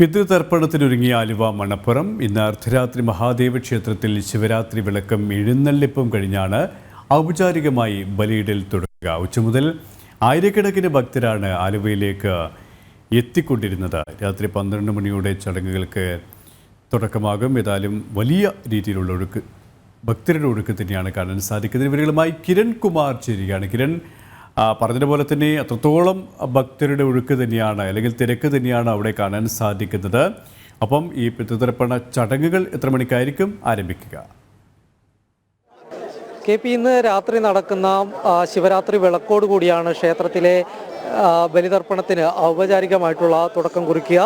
പിതൃതർപ്പണത്തിനൊരുങ്ങിയ ആലുവ മണപ്പുറം. ഇന്ന് അർദ്ധരാത്രി മഹാദേവ ക്ഷേത്രത്തിൽ ശിവരാത്രി വിളക്കം എഴുന്നള്ളിപ്പും കഴിഞ്ഞാണ് ഔപചാരികമായി ബലിയിടൽ തുടങ്ങുക ഉച്ച മുതൽ ആയിരക്കണക്കിന് ഭക്തരാണ് ആലുവയിലേക്ക് എത്തിക്കൊണ്ടിരുന്നത്. രാത്രി പന്ത്രണ്ട് മണിയോടെ ചടങ്ങുകൾക്ക് തുടക്കമാകും. ഏതായാലും വലിയ രീതിയിലുള്ള ഒഴുക്ക് ഭക്തരുടെ ഒഴുക്ക് തന്നെയാണ് കാണാൻ സാധിക്കുന്നത്. ഇവരുമായി കിരൺ കുമാർ ചേരുകയാണ്. കിരൺ പറഞ്ഞതുപോലെ തന്നെ അത്രത്തോളം ഭക്തരുടെ ഒഴുക്ക് തന്നെയാണ് അല്ലെങ്കിൽ തിരക്ക് തന്നെയാണ് അവിടെ കാണാൻ സാധിക്കുന്നത്. അപ്പം ഈ പിതൃതർപ്പണ ചടങ്ങുകൾ എത്ര മണിക്കായിരിക്കും? ആരംഭിക്കുക. കെ പി ഇന്ന് രാത്രി നടക്കുന്ന ശിവരാത്രി വിളക്കോട് കൂടിയാണ് ക്ഷേത്രത്തിലെ ബലിതർപ്പണത്തിന് ഔപചാരികമായിട്ടുള്ള തുടക്കം കുറിക്കുക.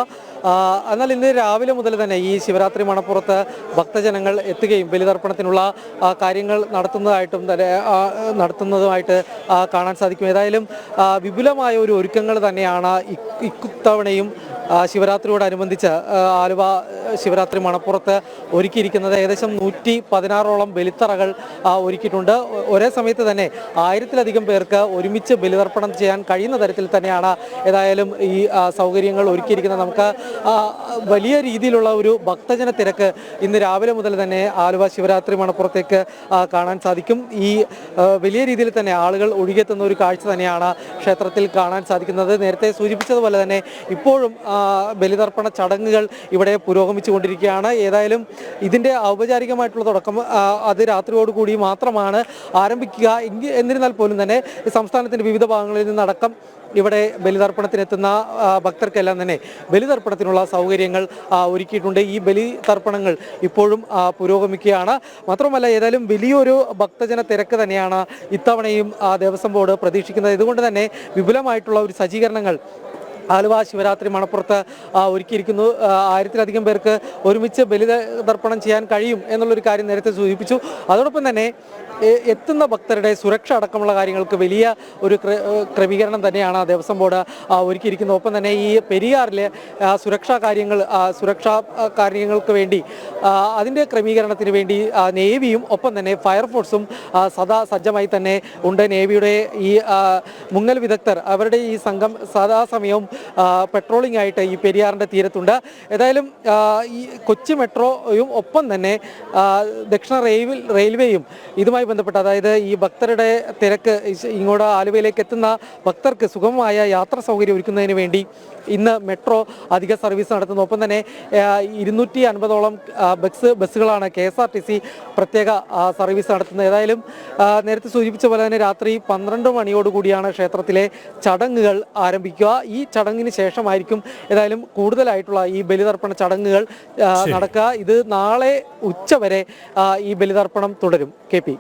എന്നാൽ ഇന്ന് രാവിലെ മുതൽ തന്നെ ഈ ശിവരാത്രി മണപ്പുറത്ത് ഭക്തജനങ്ങൾ എത്തുകയും ബലിതർപ്പണത്തിനുള്ള കാര്യങ്ങൾ നടത്തുന്നതായിട്ടും തന്നെ നടത്തുന്നതുമായിട്ട് കാണാൻ സാധിക്കും. ഏതായാലും വിപുലമായ ഒരു ഒരുക്കങ്ങൾ തന്നെയാണ് ഇത്തവണയും ശിവരാത്രിയോടനുബന്ധിച്ച് ആലുവ ശിവരാത്രി മണപ്പുറത്ത് ഒരുക്കിയിരിക്കുന്നത്. ഏകദേശം നൂറ്റി പതിനാറോളം ബലിത്തറകൾ ഒരുക്കിയിട്ടുണ്ട്. ഒരേ സമയത്ത് തന്നെ ആയിരത്തിലധികം പേർക്ക് ഒരുമിച്ച് ബലിതർപ്പണം ചെയ്യാൻ കഴിയുന്ന തരത്തിൽ തന്നെയാണ് ഏതായാലും ഈ സൗകര്യങ്ങൾ ഒരുക്കിയിരിക്കുന്നത്. നമുക്ക് വലിയ രീതിയിലുള്ള ഒരു ഭക്തജന തിരക്ക് ഇന്ന് രാവിലെ മുതൽ തന്നെ ആലുവ ശിവരാത്രി മണപ്പുറത്തേക്ക് കാണാൻ സാധിക്കും. ഈ വലിയ രീതിയിൽ തന്നെ ആളുകൾ ഒഴുകിയെത്തുന്ന ഒരു കാഴ്ച തന്നെയാണ് ക്ഷേത്രത്തിൽ കാണാൻ സാധിക്കുന്നത്. നേരത്തെ സൂചിപ്പിച്ചതുപോലെ തന്നെ ഇപ്പോഴും ബലിതർപ്പണ ചടങ്ങുകൾ ഇവിടെ പുരോഗമിച്ചുകൊണ്ടിരിക്കുകയാണ്. ഏതായാലും ഇതിന്റെ ഔപചാരികമായിട്ടുള്ള തുടക്കം അത് രാത്രിയോടുകൂടി മാത്രമാണ് ആരംഭിക്കുക. എന്നിരുന്നാൽ പോലും തന്നെ സംസ്ഥാനത്തിന്റെ വിവിധ ഭാഗങ്ങളിൽ നിന്നടക്കം ഇവിടെ ബലിതർപ്പണത്തിനെത്തുന്ന ഭക്തർക്കെല്ലാം തന്നെ ബലിതർപ്പണത്തിനുള്ള സൗകര്യങ്ങൾ ഒരുക്കിയിട്ടുണ്ട്. ഈ ബലി തർപ്പണങ്ങൾ ഇപ്പോഴും പുരോഗമിക്കുകയാണ്. മാത്രമല്ല ഏതായാലും വലിയൊരു ഭക്തജന തിരക്ക് തന്നെയാണ് ഇത്തവണയും ദേവസ്വം ബോർഡ് പ്രതീക്ഷിക്കുന്നത്. ഇതുകൊണ്ട് തന്നെ വിപുലമായിട്ടുള്ള ഒരു സജ്ജീകരണങ്ങൾ ആലുവ ശിവരാത്രി മണപ്പുറത്ത് ഒരുക്കിയിരിക്കുന്നു. ആയിരത്തിലധികം പേർക്ക് ഒരുമിച്ച് ബലിതർപ്പണം ചെയ്യാൻ കഴിയും എന്നുള്ളൊരു കാര്യം നേരത്തെ സൂചിപ്പിച്ചു. അതോടൊപ്പം തന്നെ എത്തുന്ന ഭക്തരുടെ സുരക്ഷ അടക്കമുള്ള കാര്യങ്ങൾക്ക് വലിയ ഒരു ക്ര- ക്രമീകരണം തന്നെയാണ് ദേവസ്വം ബോർഡ് ഒരുക്കിയിരിക്കുന്നത്. ഒപ്പം തന്നെ ഈ പെരിയാറിലെ സുരക്ഷാ കാര്യങ്ങൾ സുരക്ഷാ കാര്യങ്ങൾക്ക് വേണ്ടി അതിന്റെ ക്രമീകരണത്തിന് വേണ്ടി നേവിയും ഒപ്പം തന്നെ ഫയർഫോഴ്സും സദാ സജ്ജമായി തന്നെ ഉണ്ട്. നേവിയുടെ ഈ മുങ്ങൽ വിദഗ്ധർ അവരുടെ ഈ സംഘം സദാസമയവും പെട്രോളിംഗ് ആയിട്ട് ഈ പെരിയാറിന്റെ തീരത്തുണ്ട്. ഏതായാലും ഈ കൊച്ചി മെട്രോയും ഒപ്പം തന്നെ ദക്ഷിണ റെയിൽ റെയിൽവേയും ഇതുമായി ബന്ധപ്പെട്ട് അതായത് ഈ ഭക്തരുടെ തിരക്ക് ഇങ്ങോട്ട് ആലുവയിലേക്ക് എത്തുന്ന ഭക്തർക്ക് സുഗമമായ യാത്രാ സൗകര്യം ഒരുക്കുന്നതിന് വേണ്ടി ഇന്ന് മെട്രോ അധിക സർവീസ് നടത്തുന്നു. ഒപ്പം തന്നെ ഇരുന്നൂറ്റി അൻപതോളം bus ബസ്സുകളാണ് K S R T C പ്രത്യേക സർവീസ് നടത്തുന്നത്. ഏതായാലും നേരത്തെ സൂചിപ്പിച്ച പോലെ തന്നെ രാത്രി പന്ത്രണ്ട് മണിയോടുകൂടിയാണ് ക്ഷേത്രത്തിലെ ചടങ്ങുകൾ ആരംഭിക്കുക. ഈ ചടങ്ങിന് ശേഷമായിരിക്കും ഏതായാലും കൂടുതലായിട്ടുള്ള ഈ ബലിതർപ്പണ ചടങ്ങുകൾ നടക്കുക. ഇത് നാളെ ഉച്ചവരെ ഈ ബലിതർപ്പണം തുടരും. K P.